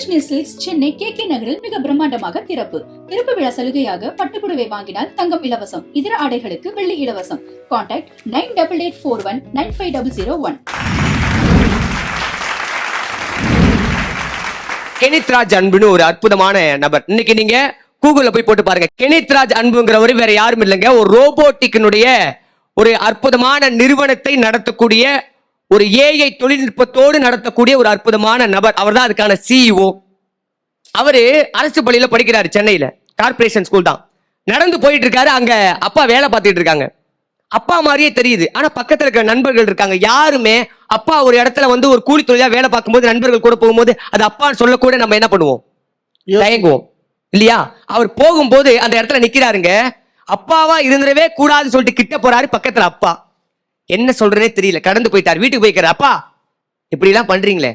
Krishni silks Chennai K K நகரில் மிக பிரம்மாண்டமாக திறப்பு. திறப்பு விழா சலுகையாக பட்டுப்புடவை வாங்கினால் தங்கம் இலவசம் இதர ஆடைகளுக்கு வெள்ளி இலவசம். Contact nine double eight four one nine five double zero one. Kenithraj அன்புன்னு ஒரு அற்புதமான நபர். இன்னைக்கு நீங்க கூகுள்ல போய் போட்டு பாருங்க. கெனித்ராஜ் அன்புங்கிறவர் வேற யாரும் இல்லைங்க. ஒரு ரோபோட்டிக்கினுடைய ஒரு அற்புதமான நிறுவனத்தை நடத்தக்கூடிய ஒரு ஏஐ தொழில்நுட்பத்தோடு நடத்தக்கூடிய ஒரு அற்புதமான நபர். அவர் தான் அதுக்கான சிஇஓ அவரு அரசு பள்ளியில படிக்கிறாரு சென்னையில. கார்ப்பரேஷன் ஸ்கூல் தான். நடந்து போயிட்டு இருக்காரு அங்க அப்பா வேலை பார்த்துட்டு இருக்காங்க அப்பா மாதிரியே தெரியுது. ஆனா பக்கத்துல இருக்கிற நண்பர்கள் இருக்காங்க. யாருமே அப்பா ஒரு இடத்துல வந்து ஒரு கூலி தொழிலா வேலை பார்க்கும்போது நண்பர்கள் கூட போகும்போது அது அப்பான்னு சொல்லக்கூட நம்ம என்ன பண்ணுவோம்? தயங்குவோம். இல்லையா? அவர் போகும்போது அந்த இடத்துல நிக்கிறாருங்க. அப்பாவா இருந்துடவே கூடாதுன்னு சொல்லிட்டு கிட்ட போறாரு பக்கத்துல அப்பா. என்ன சொல்றேனே தெரியல. கடந்து போயிட்டார். வீட்டுக்கு போய்க்கிறார். அப்பா இப்படிலாம் பண்றீங்களே.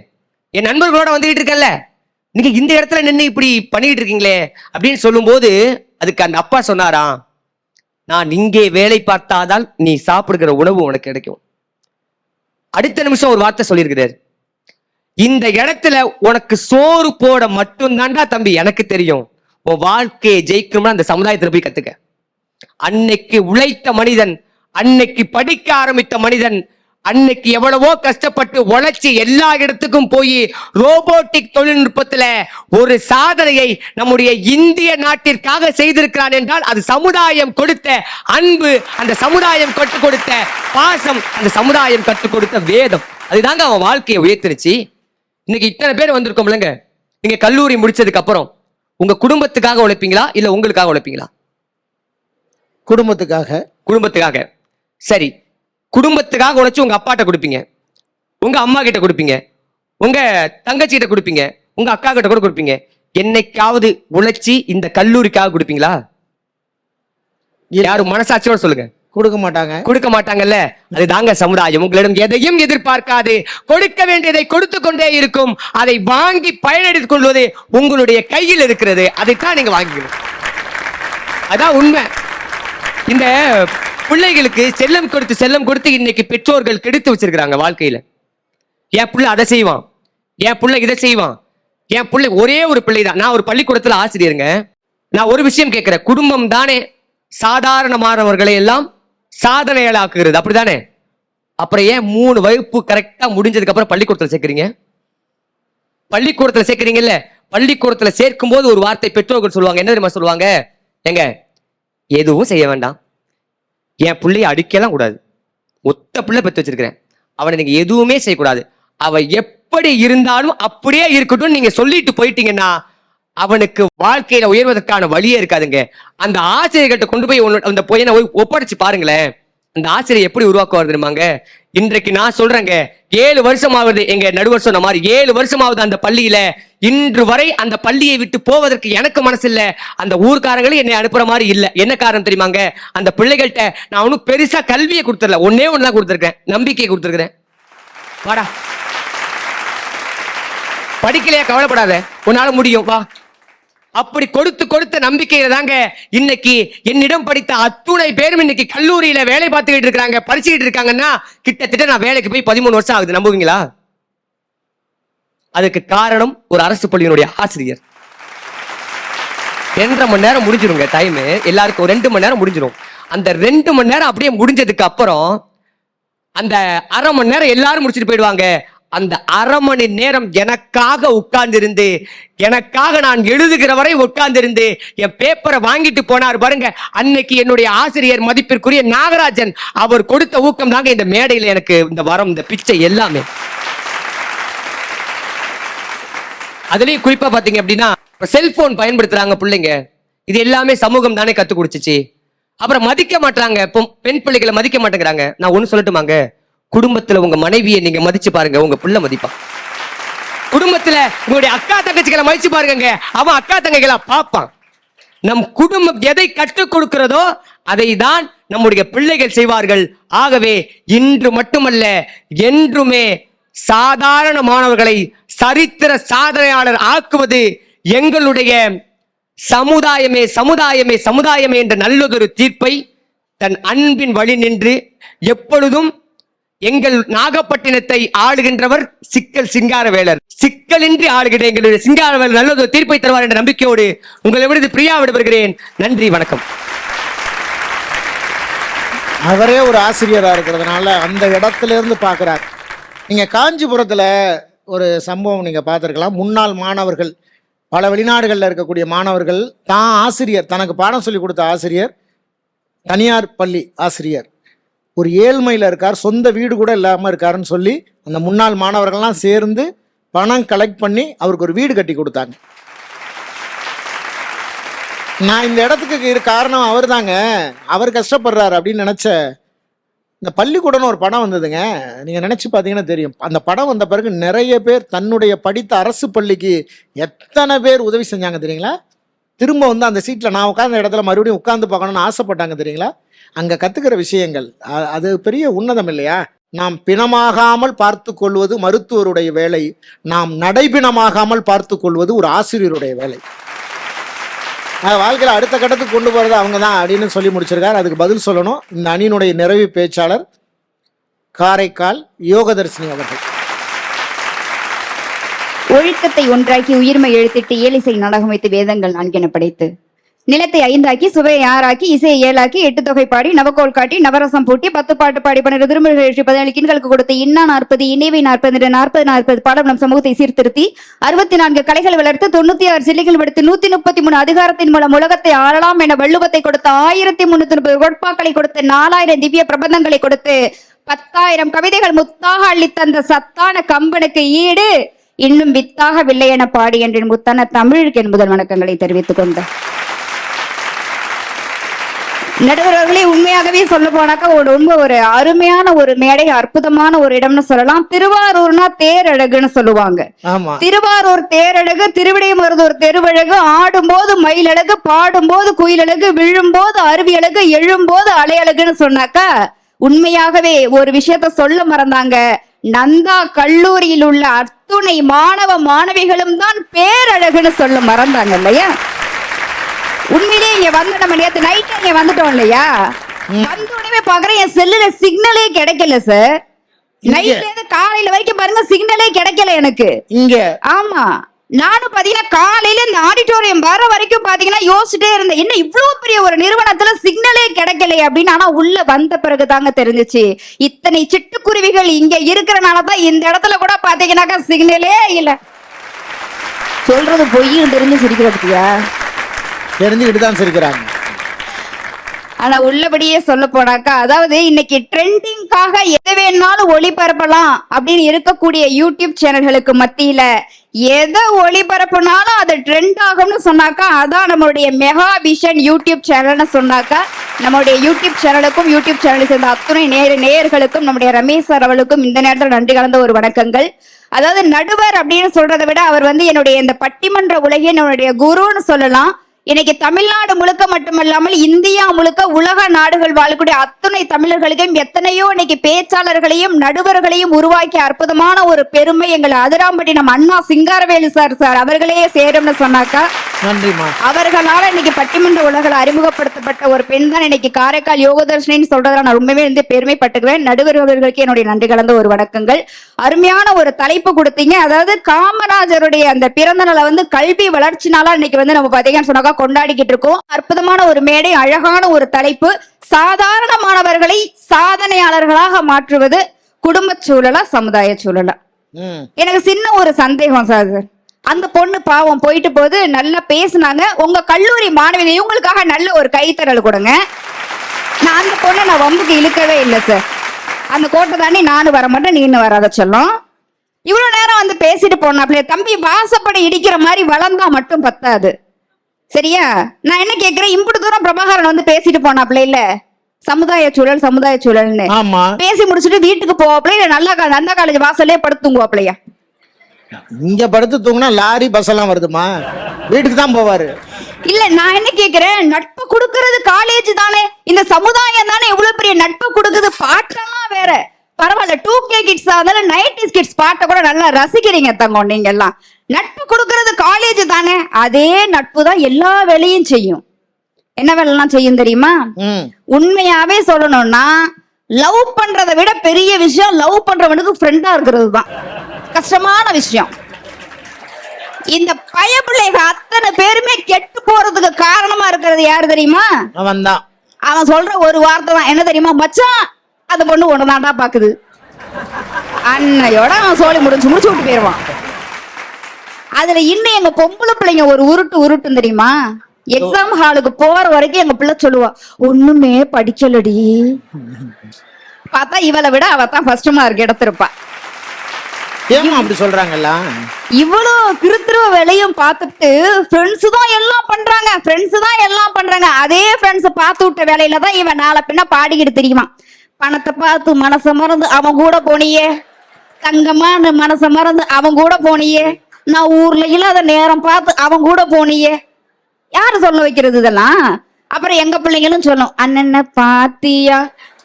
என் நண்பர்களோட வந்துகிட்டு இருக்கல்ல. நீங்க இந்த இடத்துல நின்று இப்படி பண்ணிட்டு இருக்கீங்களே அப்படின்னு சொல்லும்போது அதுக்கு அந்த அப்பா சொன்னாராம் நான் இங்கே வேலை பார்த்தாதான் நீ சாப்பிடுகிற உணவு உனக்கு கிடைக்கும். அடுத்த நிமிஷம் ஒரு வார்த்தை சொல்லியிருக்கிறார். இந்த இடத்துல உனக்கு சோறு போட மட்டும்தான்டா தம்பி எனக்கு தெரியும். உன் வாழ்க்கையை ஜெயிக்கணும்னா அந்த சமுதாயத்தில் போய் கத்துக்க. அன்னைக்கு உழைத்த மனிதன் அன்னைக்கு படிக்க ஆரம்பித்த மனிதன் அன்னைக்கு எவ்வளவோ கஷ்டப்பட்டு உழைச்சி எல்லா இடத்துக்கும் போய் ரோபோட்டிக் தொழில்நுட்பத்துல ஒரு சாதனையை நம்முடைய இந்திய நாட்டிற்காக செய்திருக்கிறான் என்றால் அது சமுதாயம் கொடுத்த அன்பு அந்த சமுதாயம் கற்றுக் கொடுத்த பாசம் அந்த சமுதாயம் கற்றுக் கொடுத்த வேதம். அதுதாங்க அவன் வாழ்க்கையை உயர்த்திருச்சு. இன்னைக்கு இத்தனை பேர் வந்திருக்கோம்லங்க நீங்க கல்லூரி முடிச்சதுக்கு அப்புறம் உங்க குடும்பத்துக்காக உழைப்பீங்களா? இல்ல உங்களுக்காக உழைப்பீங்களா? குடும்பத்துக்காக. குடும்பத்துக்காக. சரி குடும்பத்துக்காக உழைச்சு உங்க அப்பாட்ட கொடுப்பீங்க. உங்க அம்மா கிட்ட கொடுப்பீங்க. உங்க தங்கச்சி கிட்ட கொடுப்பீங்க. உங்க அக்கா கிட்ட கூட கொடுப்பீங்க. என்னைக்காவது உழைச்சி இந்த கல்லூரிக்காக கொடுப்பீங்களா? யாரும் மனசாட்சியோட சொல்லுங்க. கொடுக்க மாட்டாங்க. கொடுக்க மாட்டாங்கல்ல? அதுதாங்க சமுதாயம். உங்களிடம் எதையும் எதிர்பார்க்காது. கொடுக்க வேண்டியதை கொடுத்து கொண்டே இருக்கும். அதை வாங்கி பயனெடுத்துக் கொள்வது உங்களுடைய கையில் இருக்கிறது. அதைத்தான் நீங்க வாங்கிக்கணும். அதான் உண்மை. இந்த பிள்ளைகளுக்கு செல்லம் கொடுத்து செல்லம் கொடுத்து இன்னைக்கு பெற்றோர்கள் கெடுத்து வச்சிருக்கிறாங்க வாழ்க்கையில. என் பிள்ளை அதை செய்வான். என் பிள்ளை இதை செய்வான். என் பிள்ளை ஒரே ஒரு பிள்ளை தான் நான் ஒரு பள்ளிக்கூடத்துல ஆசிரியருங்க. நான் ஒரு விஷயம் கேட்கிறேன். குடும்பம் தானே சாதாரணமானவர்களை எல்லாம் சாதனையாளாக்குகிறது அப்படிதானே அப்புறம் ஏன் மூணு வகுப்பு கரெக்டா முடிஞ்சதுக்கு அப்புறம் பள்ளிக்கூடத்துல சேர்க்குறீங்க? பள்ளிக்கூடத்துல சேர்க்குறீங்கல்ல? பள்ளிக்கூடத்துல சேர்க்கும் போது ஒரு வார்த்தை பெற்றோர்கள் சொல்லுவாங்க. என்ன தெரியுமா சொல்லுவாங்க? எங்க எதுவும் செய்ய வேண்டாம். என் பிள்ளைய அடிக்கலாம் கூடாது. ஒத்த பிள்ளை பெற்று வச்சிருக்கிறேன். அவனை நீங்க எதுவுமே செய்யக்கூடாது. அவ எப்படி இருந்தாலும் அப்படியே இருக்கட்டும் நீங்க சொல்லிட்டு போயிட்டீங்கன்னா அவனுக்கு வாழ்க்கையில உயர்வதற்கான வழியே இருக்காதுங்க. அந்த ஆசிரியர்கிட்ட கொண்டு போய் அந்த பையனை ஒப்படைச்சு பாருங்களேன். அந்த ஆசிரியர் எப்படி உருவாக்குவார் தெரியுமாங்க? இன்றைக்கு நான் சொல்றேங்க ஏழு வருஷமாவது எங்க நடுவர் சொன்ன மாதிரி ஏழு வருஷமாவது அந்த பள்ளியில இன்று வரை அந்த பள்ளியை விட்டு போவதற்கு எனக்கு மனசு இல்ல அந்த ஊர்க்காரங்களும் என்னை அனுப்புற மாதிரி இல்ல. என்ன காரணம் தெரியுமாங்க? அந்த பிள்ளைகள்கிட்ட நான் ஒன்னும் பெருசா கல்வியை கொடுத்துடல. ஒன்னே ஒன்று தான் கொடுத்துருக்கேன் நம்பிக்கையை கொடுத்துருக்கிறேன். வாடா. படிக்கலையா? கவலைப்படாத. உன்னால முடியும். வா. அப்படி கொடுத்து கொடுத்த நம்பிக்கையில தாங்க இன்னைக்கு என்னிடம் படித்த அத்துணை பேரும் இன்னைக்கு கல்லூரியில வேலை பார்த்துக்கிட்டு இருக்காங்க படிச்சுக்கிட்டு இருக்காங்கன்னா கிட்டத்தட்ட நான் வேலைக்கு போய் பதிமூணு வருஷம் ஆகுது. நம்புவீங்களா? அதுக்கு காரணம் ஒரு அரசு பள்ளியினுடைய ஆசிரியர். ரெண்டரை மணி நேரம் முடிஞ்சிருங்க டைம் எல்லாருக்கும் ரெண்டு மணி நேரம் முடிஞ்சிடும் அந்த ரெண்டு மணி நேரம் அப்படியே முடிஞ்சதுக்கு அப்புறம் அந்த அரை மணி நேரம் எல்லாரும் முடிச்சுட்டு போயிடுவாங்க. அந்த அரை மணி நேரம் எனக்காக உட்கார்ந்திருந்து எனக்காக நான் எழுதுகிற வரை உட்கார்ந்திருந்து என் பேப்பரை வாங்கிட்டு போனார் பாருங்க. அன்னைக்கு என்னுடைய ஆசிரியர் மதிப்பிற்குரிய நாகராஜன் அவர் கொடுத்த ஊக்கம் தாங்க இந்த மேடையில் எனக்கு இந்த வரம் இந்த பிச்சை எல்லாமே. அதுலயும் குறிப்பா பாத்தீங்க அப்படின்னா செல்போன் பயன்படுத்துறாங்க பிள்ளைங்க. இது எல்லாமே சமூகம் தானே கத்து கொடுத்துச்சு. அப்புறம் மதிக்க மாட்டாங்க இப்போ பெண் பிள்ளைகளை மதிக்க மாட்டேங்கிறாங்க. நான் ஒன்னு சொல்லட்டுமாங்க? குடும்பத்துல உங்க மனைவியை நீங்க மதிச்சு பாருங்க உங்க பிள்ளை மதிப்பா. குடும்பத்துல உங்களுடைய அக்கா தங்கச்சிகளை மதிச்சு பாருங்க அவன் அக்கா தங்கைகளை பார்ப்பான். நம் குடும்பம் எதை கற்றுக் கொடுக்கிறதோ அதை தான் நம்முடைய பிள்ளைகள் செய்வார்கள். ஆகவே இன்று மட்டுமல்ல என்றுமே சாதாரண மாணவர்களை சரித்திர சாதனையாளர் ஆக்குவது எங்களுடைய சமுதாயமே சமுதாயமே சமுதாயமே என்ற நல்லதொரு தீர்ப்பை தன் அன்பின் வழி நின்று எப்பொழுதும் எங்கள் நாகப்பட்டினத்தை ஆளுகின்றவர் சிக்கல் சிங்காரவேலர். சிக்கலின்றி ஆளுகின்ற எங்களுடைய சிங்காரவேலர் நல்லது தீர்ப்பை தருவார் என்ற நம்பிக்கையோடு உங்களை விடுது பிரியா விடுபடுகிறேன். நன்றி வணக்கம். அவரே ஒரு ஆசிரியராக இருக்கிறதுனால அந்த இடத்துல இருந்து பார்க்குறார். நீங்கள் காஞ்சிபுரத்தில் ஒரு சம்பவம் நீங்கள் பார்த்துருக்கலாம். முன்னாள் மாணவர்கள் பல வெளிநாடுகளில் இருக்கக்கூடிய மாணவர்கள் தான் ஆசிரியர் தனக்கு பாடம் சொல்லி கொடுத்த ஆசிரியர் தனியார் பள்ளி ஆசிரியர். ஒரு ஏழ்மையில் இருக்கார் சொந்த வீடு கூட இல்லாமல் இருக்காருன்னு சொல்லி அந்த முன்னாள் மாணவர்கள்லாம் சேர்ந்து பணம் கலெக்ட் பண்ணி அவருக்கு ஒரு வீடு கட்டி கொடுத்தாங்க. நான் இந்த இடத்துக்கு இரு காரணம் அவர் தாங்க அவர் கஷ்டப்படுறாரு அப்படின்னு நினச்ச இந்த பள்ளிக்கூடம்னு ஒரு படம் வந்ததுங்க. நீங்கள் நினச்சி பார்த்தீங்கன்னா தெரியும். அந்த படம் வந்த பிறகு நிறைய பேர் தன்னுடைய படித்த அரசு பள்ளிக்கு எத்தனை பேர் உதவி செஞ்சாங்க தெரியுங்களா? திரும்ப வந்து அந்த சீட்டில் நான் உட்காந்த இடத்துல மறுபடியும் உட்காந்து பார்க்கணும்னு ஆசைப்பட்டாங்க தெரியுங்களா? அங்கே கற்றுக்கிற விஷயங்கள் அது பெரிய உன்னதம் இல்லையா? நாம் பிணமாகாமல் பார்த்து கொள்வது மருத்துவருடைய வேலை. நாம் நடைபிணமாகாமல் பார்த்து கொள்வது ஒரு ஆசிரியருடைய வேலை. அது வாழ்க்கையில் அடுத்த கட்டத்துக்கு கொண்டு போகிறது அவங்க தான் அப்படின்னு சொல்லி முடிச்சிருக்காரு. அதுக்கு பதில் சொல்லணும். இந்த அணியினுடைய நிறைவு பேச்சாளர் காரைக்கால் யோகதர்ஷினி அவர்கள். ஒழுக்கத்தை ஒன்றாக்கி உயிர்மை எழுத்திட்டு ஏழிசை நாடகம் வைத்து வேதங்கள் நான்கென படைத்து. நிலத்தை ஐந்தாக்கி சுவையை ஆறாக்கி இசையை ஏழாக்கி எட்டு தொகை பாடி நவக்கோல் காட்டி நவரசம் பூட்டி பத்து பாட்டு பாடி பன்னிரு திருமுறை எழுச்சி பதினேழு கிண்களுக்கு கொடுத்த இன்னா நாற்பது இணைவை நாற்பது என்று நாற்பது நாற்பது பாடம் நம் சமூகத்தை சீர்திருத்தி அறுபத்தி நான்கு கலைகள் வளர்த்து தொண்ணூத்தி ஆறு சில்லைகள் எடுத்து நூத்தி முப்பத்தி மூணு அதிகாரத்தின் மூலம் உலகத்தை ஆளலாம் என வள்ளுவத்தை கொடுத்த ஆயிரத்தி முன்னூத்தி முப்பது கோட்பாக்களை கொடுத்து நாலாயிரம் திவ்ய பிரபந்தங்களை கொடுத்து பத்தாயிரம் கவிதைகள் முத்தாக அள்ளித்தந்த சத்தான கம்பனுக்கு ஈடு. இன்னும் வித்தாகவில்லை என பாடி என்றின் முத்தான தமிழுக்கு என் முதல் வணக்கங்களை தெரிவித்துக் கொண்டார் நடுவர்களே உண்மையாகவே சொல்ல போனாக்கா ஒரு ரொம்ப ஒரு அருமையான ஒரு மேடை அற்புதமான ஒரு இடம்னு சொல்லலாம். திருவாரூர்னா தேரழகுன்னு சொல்லுவாங்க. திருவாரூர் தேரழகு திருவிடைமருதூர் தெருவழகு ஆடும்போது மயிலழகு பாடும்போது குயிலழகு விழும்போது அருவியழகு எழும்போது அலையழகுன்னு சொன்னாக்கா உண்மையாகவே ஒரு விஷயத்த சொல்ல மறந்தாங்க. நந்தா கல்லூரியில் உள்ள அத்துணை மாணவ மாணவிகளும் தான் பேரழகுன்னு சொல்ல மறந்தாங்க இல்லையா? உண்மையிலேயே இங்க வந்து நம்ம நேத்து நைட் இங்க வந்துட்டோம் இல்லையா? வந்த உடனே பாக்குறேன் என் செல்லுல சிக்னலே கிடைக்கல சார் நைட்ல இருந்து காலையில வரைக்கும் பாருங்க சிக்னலே கிடைக்கல எனக்கு. இங்கே. ஆமா. நானும் பாத்தீங்கன்னா காலையில இந்த ஆடிட்டோரியம் வர வரைக்கும் பாத்தீங்கன்னா யோசிச்சுட்டே இருந்தேன். என்ன இவ்வளவு பெரிய ஒரு நிறுவனத்துல சிக்னலே கிடைக்கலையே அப்படின்னு. ஆனா உள்ள வந்த பிறகு தாங்க தெரிஞ்சிச்சு. இத்தனை சிட்டுக்குருவிகள் இங்க இருக்கிறனாலதான் இந்த இடத்துல கூட பாத்தீங்கன்னாக்கா சிக்னலே இல்ல. சொல்றது பொய்யும் தெரிஞ்சு சிரிக்கிறதுக்கியா? தெரிஞ்சுக்கிட்டு தான் சிரிக்கிறாங்க. ஆனா உள்ளபடியே சொல்ல போனாக்கா அதாவது இன்னைக்கு ட்ரெண்டிங்காக எது வேணாலும் ஒளிபரப்பலாம் அப்படின்னு இருக்கக்கூடிய யூடியூப் சேனல்களுக்கு மத்தியில எதை ஒளிபரப்புனாலும் அது ட்ரெண்ட் ஆகும்னு சொன்னாக்கா அதான் நம்மளுடைய மெகா விஷன் யூடியூப் சேனல்னு சொன்னாக்கா நம்மளுடைய யூடியூப் சேனலுக்கும் யூடியூப் சேனலை சேர்ந்த அத்துணை நேர நேயர்களுக்கும் நம்முடைய ரமேஷ் சார் அவர்களுக்கும் இந்த நேரத்தில் நன்றி கலந்த ஒரு வணக்கங்கள். அதாவது நடுவர் அப்படின்னு சொல்றதை விட அவர் வந்து என்னுடைய இந்த பட்டிமன்ற உலகின் என்னுடைய குருன்னு சொல்லலாம். இன்னைக்கு தமிழ்நாடு முழுக்க மட்டுமல்லாமல் இந்தியா முழுக்க உலக நாடுகள் வாழக்கூடிய அத்துணை தமிழர்களுக்கும் எத்தனையோ இன்னைக்கு பேச்சாளர்களையும் நடுவர்களையும் உருவாக்கிய அற்புதமான ஒரு பெருமை எங்கள் அதிராம்பட்டினம் அண்ணா சிங்காரவேலு சார் சார் அவர்களே சேரும்னு சொன்னாக்கா அவர்களால இன்னைக்கு பட்டிமன்ற உலகில் அறிமுகப்படுத்தப்பட்ட ஒரு பெண் தான் இன்னைக்கு காரைக்கால் யோகதர்ஷினின்னு சொல்றதுல நான் ரொம்பவே வந்து பெருமைப்பட்டுக்குவேன். நடுவர் அவர்களுக்கு என்னுடைய நன்றி கலந்த ஒரு வணக்கங்கள். அருமையான ஒரு தலைப்பு கொடுத்தீங்க. அதாவது காமராஜருடைய அந்த பிறந்த நாளை வந்து கல்வி வளர்ச்சி நாளா இன்னைக்கு வந்து நம்ம பாத்தீங்கன்னு சொன்னாக்கா கொண்டாடிக்கிட்டு இருக்கோம் அற்புதமான ஒரு மேடை அழகான ஒரு தலைப்பு சாதாரணமானவர்களை சாதனையாளர்களாக மாற்றுவது குடும்ப சூழலா சமுதாய சூழலா? எனக்கு சின்ன ஒரு சந்தேகம் சார். அந்த பொண்ணு பாவம் போயிட்டு போது நல்லா பேசுனாங்க. உங்க கல்லூரி மாணவிகள் இவங்களுக்காக நல்ல ஒரு கைத்தறல் கொடுங்க. நான் அந்த பொண்ணை நான் வம்புக்கு இழுக்கவே இல்லை சார். அந்த கோட்டை தாண்டி நானும் வர மாட்டேன் நீனு வராத சொல்லும். இவ்வளவு நேரம் வந்து பேசிட்டு போனாப்ல தம்பி வாசப்படி இடிக்கிற மாதிரி வளர்ந்தா மட்டும் பத்தாது. சரியா? நான் என்ன கேக்குறேன்? இம்புட்டு தூரம் பிரபாகரன் வந்து பேசிட்டு போனாப்ல இல்ல? சமுதாய சூழல் சமுதாய சூழல்னு. பேசி முடிச்சுட்டு வீட்டுக்கு போவாப்ல இல்ல நல்லா அந்த காலேஜ் வாசல்லே படுத்துங்குவாப்லையா இங்க படுத்து தூங்கினா லாரி பஸ் எல்லாம் வருதுமா? வீட்டுக்கு தான் போவாரு. இல்ல நான் என்ன கேக்குறேன்? நட்பு கொடுக்கறது காலேஜ் தானே. இந்த சமுதாயம் தானே இவ்வளவு பெரிய நட்பு கொடுக்குது. பாட்டெல்லாம் வேற. பரவாயில்ல டூ கே கிட்ஸ் இருந்தாலும் நைன்டி கிட்ஸ் பாட்டை கூட நல்லா ரசிக்கிறீங்க தங்கம் நீங்க எல்லாம் நட்பு கொடுக்கறது காலேஜ் தானே. அதே நட்பு தான் எல்லா வேலையும் செய்யும். என்ன வேலைலாம் செய்யும் தெரியுமா? உண்மையாவே சொல்லணும்னா லவ் பண்றதை விட பெரிய விஷயம் லவ் பண்றவனுக்கு ஃப்ரெண்டா இருக்கிறது தான். கஷ்டமான விஷயம். இந்த பயப்பிள்ளைக அத்தனை பேருமே கெட்டு போறதுக்கு காரணமா இருக்கிறது யாரு தெரியுமா? அவன் தான் அவன் சொல்ற ஒரு வார்த்தை தான். என்ன தெரியுமா மச்சான்? அந்த பொண்ணு ஒன்று தாண்டா பாக்குது. அன்னையோட அவன் சோழி முடிஞ்சு முடிச்சு விட்டு போயிடுவான் அதுல இன்னும் எங்க பொம்பளை பிள்ளைங்க ஒரு உருட்டு உருட்டும் தெரியுமா? எக்ஸாம் ஹாலுக்கு போற வரைக்கும் எங்க பிள்ளை சொல்லுவா ஒண்ணுமே படிக்கலடி. பார்த்தா இவளை விட அவ தான் ஃபர்ஸ்ட் மார்க் எடுத்திருப்பா. ஏமா அப்படி சொல்றாங்கல்ல? இவ்வளோ திருத்திருவ வேலையும் பார்த்துட்டு ஃப்ரெண்ட்ஸ் தான் எல்லாம் பண்றாங்க ஃப்ரெண்ட்ஸ் தான் எல்லாம் பண்றாங்க. அதே ஃப்ரெண்ட்ஸ் பார்த்து விட்ட வேலையில தான் இவன் நாளை பின்ன பாடிக்கிட்டு தெரியுமா? பணத்தை பார்த்து மனசை மறந்து அவன் கூட போனியே. தங்கமான மனசை மறந்து அவன் கூட போனியே. நான் ஊர்ல இல்லாத நேரம் பார்த்து அவன் கூட போனியே. யாரு சொல்ல வைக்கிறது இதெல்லாம்? அப்புறம் எங்க பிள்ளைங்களும் சொல்லும் அண்ணன பாத்தியா?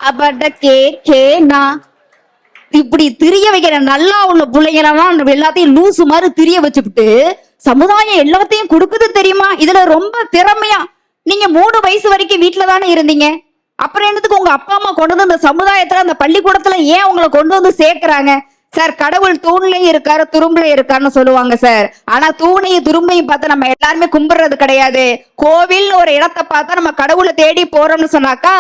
அப்பட கே கேனா இப்படி திரிய வைக்கிற நல்லா உள்ள பிள்ளைங்களெல்லாம் எல்லாத்தையும் லூசு மாதிரி திரிய வச்சுக்கிட்டு சமுதாயம் எல்லாத்தையும் கொடுக்குது தெரியுமா? இதுல ரொம்ப திறமையா. நீங்க மூணு வயசு வரைக்கும் வீட்டுல தானே இருந்தீங்க. அப்புறம் என்னத்துக்கு உங்க அப்பா அம்மா கொண்டு வந்து இந்த சமுதாயத்துல அந்த பள்ளிக்கூடத்துல ஏன் உங்களை கொண்டு வந்து சேர்க்கிறாங்க? சார் கடவுள் தூண்லயும் இருக்காரு துரும்புலயும் இருக்காருன்னு சொல்லுவாங்க சார். ஆனா தூணையும் துரும்பையும் பார்த்து நம்ம எல்லாருமே கும்பிடுறது கிடையாது. கோவில் ஒரு இடத்தை பார்த்தா நம்ம கடவுளை தேடி போறோம்னு சொன்னாக்கா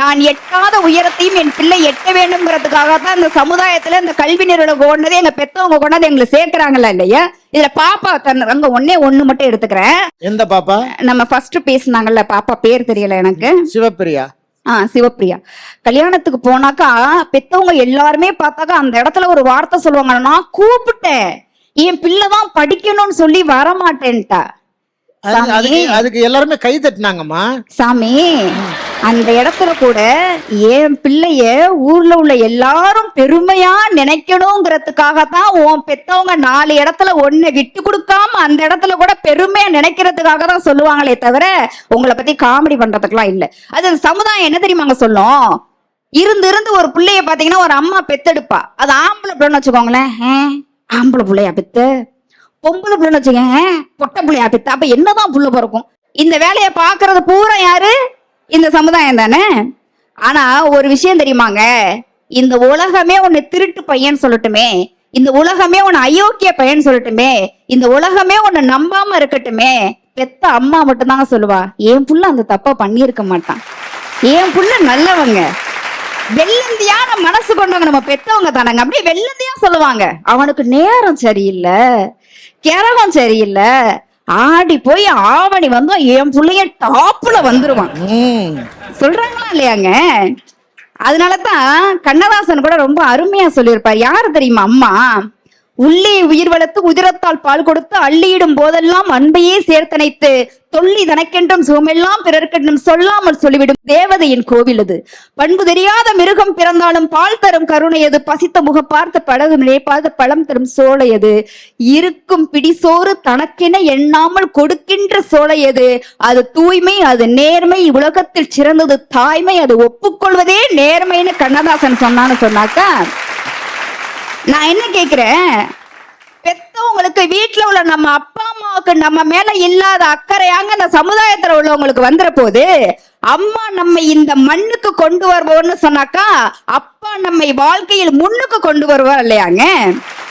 நான் எட்டாத உயரத்தையும் என் பிள்ளை எட்ட வேண்டும்ங்கிறதுக்காக தான் இந்த சமுதாயத்துல இந்த கல்வி நிறுவனம் கொண்டதே எங்க பெத்தவங்க கொண்டாந்து எங்களை சேர்க்கிறாங்களா இல்லையா? இதுல பாப்பா தன் அங்க ஒன்னே ஒண்ணு மட்டும் எடுத்துக்கிறேன். எந்த பாப்பா? நம்ம ஃபர்ஸ்ட் பேசினாங்கல்ல பாப்பா பேர் தெரியல எனக்கு. சிவப்பிரியா? ஆ சிவப்பிரியா. கல்யாணத்துக்கு போனாக்கா பெத்தவங்க எல்லாருமே பார்த்தாக்கா அந்த இடத்துல ஒரு வார்த்தை சொல்லுவாங்க நான் கூப்பிட்டேன். என் பிள்ளை தான் படிக்கணும்னு சொல்லி வரமாட்டேன்ட்டா. அதுக்கு எல்லாருமே கை தட்டினாங்கம்மா. சாமி. அந்த இடத்துல கூட என் பிள்ளைய ஊர்ல உள்ள எல்லாரும் பெருமையா நினைக்கணுங்கிறதுக்காக தான் உன் பெத்தவங்க நாலு இடத்துல ஒன்னு விட்டு கொடுக்காம அந்த இடத்துல கூட பெருமையா நினைக்கிறதுக்காக தான் சொல்லுவாங்களே தவிர உங்களை பத்தி காமெடி பண்றதுக்கெல்லாம் இல்ல. அது சமுதாயம் என்ன தெரியுமாங்க சொல்லும்? இருந்து இருந்து ஒரு பிள்ளைய பாத்தீங்கன்னா ஒரு அம்மா பெத்தெடுப்பா. அது ஆம்பளை பிள்ளைன்னு வச்சுக்கோங்களேன். ஆ, ஆம்பளை பிள்ளையா பெத்து பொம்பளை பிள்ளைன்னு வச்சுக்கோங்க. பொட்டை பிள்ளையா பெத்து. அப்ப என்னதான் புள்ள பிறக்கும்? இந்த வேலையை பாக்குறது பூரா யாரு? இந்த சமுதாயம் தானே? ஆனா ஒரு விஷயம் தெரியுமாங்க? இந்த உலகமே உன்னை திருட்டு பையன் சொல்லட்டுமே. இந்த உலகமே உன்னை அயோக்கிய பையன் சொல்லட்டுமே. இந்த உலகமே உன்னை நம்பாம இருக்கட்டுமே. பெத்த அம்மா மட்டும்தாங்க சொல்லுவா. என் புள்ள அந்த தப்பா பண்ணியிருக்க மாட்டான். என் புள்ள நல்லவங்க. வெள்ளந்தியான மனசு கொண்டவங்க நம்ம பெத்தவங்க தானங்க. அப்படியே வெள்ளந்தியா சொல்லுவாங்க. அவனுக்கு நேரம் சரியில்லை. கிரகம் சரியில்லை. ஆடி போய் ஆவணி வந்தா என் புள்ளைய டாப்ல வந்துருவான். சொல்றாங்களா இல்லையாங்க? அதனாலதான் கண்ணதாசன் கூட ரொம்ப அருமையா சொல்லியிருப்பார். யாரு தெரியுமா? அம்மா. உள்ளே உயிர் வளர்த்து உதிரத்தால் பால் கொடுத்து அள்ளியிடும் போதெல்லாம் அன்பையே சேர்த்தனைத்து தொல்லி தனக்கென்றும் சுகமெல்லாம் பிறர்க்கென்றும் சொல்லாமல் சொல்லிவிடும் தேவதையின் கோவில் அது பண்பு தெரியாத மிருகம் பிறந்தாலும் பால் தரும் கருணையது பசித்த முக பார்த்த படகு நினைப்பாத பழம் தரும் சோலையது இருக்கும் பிடிசோறு தனக்கென எண்ணாமல் கொடுக்கின்ற சோலையது அது தூய்மை அது நேர்மை உலகத்தில் சிறந்தது தாய்மை அது ஒப்புக்கொள்வதே நேர்மைன்னு கண்ணதாசன் சொன்னான்னு சொன்னாக்கா நான் என்ன கேக்குறேன்? பெத்தவங்களுக்கு வீட்டில் உள்ள நம்ம அப்பா அம்மாவுக்கு நம்ம மேல இல்லாத அக்கறையாங்க இந்த சமுதாயத்துல உள்ளவங்களுக்கு வந்துற போது அம்மா நம்ம இந்த மண்ணுக்கு கொண்டு வருவோம்னு சொன்னாக்கா அப்பா நம்மை வாழ்க்கையில் முன்னுக்கு கொண்டு வருவார் இல்லையாங்க?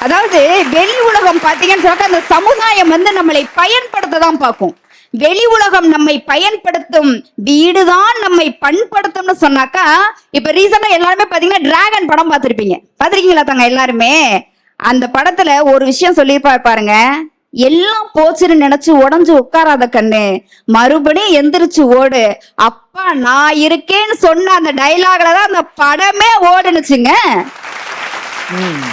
அதாவது வெளி உலகம் பாத்தீங்கன்னு சொன்னாக்கா அந்த சமுதாயம் வந்து நம்மளை பயன்படுத்த தான் பார்க்கும். வெளி உலகம் நம்மை பயன்படுத்தும் வீடுதான் நம்மை பண்படுத்தும்னு சொன்னாக்கா இப்ப ரீசெண்டா எல்லாருமே பாத்தீங்கன்னா டிராகன் படம் பார்த்திருப்பீங்க பாத்திருக்கீங்களா தாங்க எல்லாருமே? அந்த படத்துல ஒரு விஷயம் சொல்லியிருப்பாரு பாருங்க. எல்லாம் போச்சுன்னு நினைச்சு உடஞ்சு உட்காராத கண்ணு. மறுபடியும் எந்திரிச்சு ஓடு. அப்பா நான் இருக்கேன்னு சொன்ன அந்த டைலாக்ல தான் அந்த படமே ஓடுனுச்சுங்க. ம்.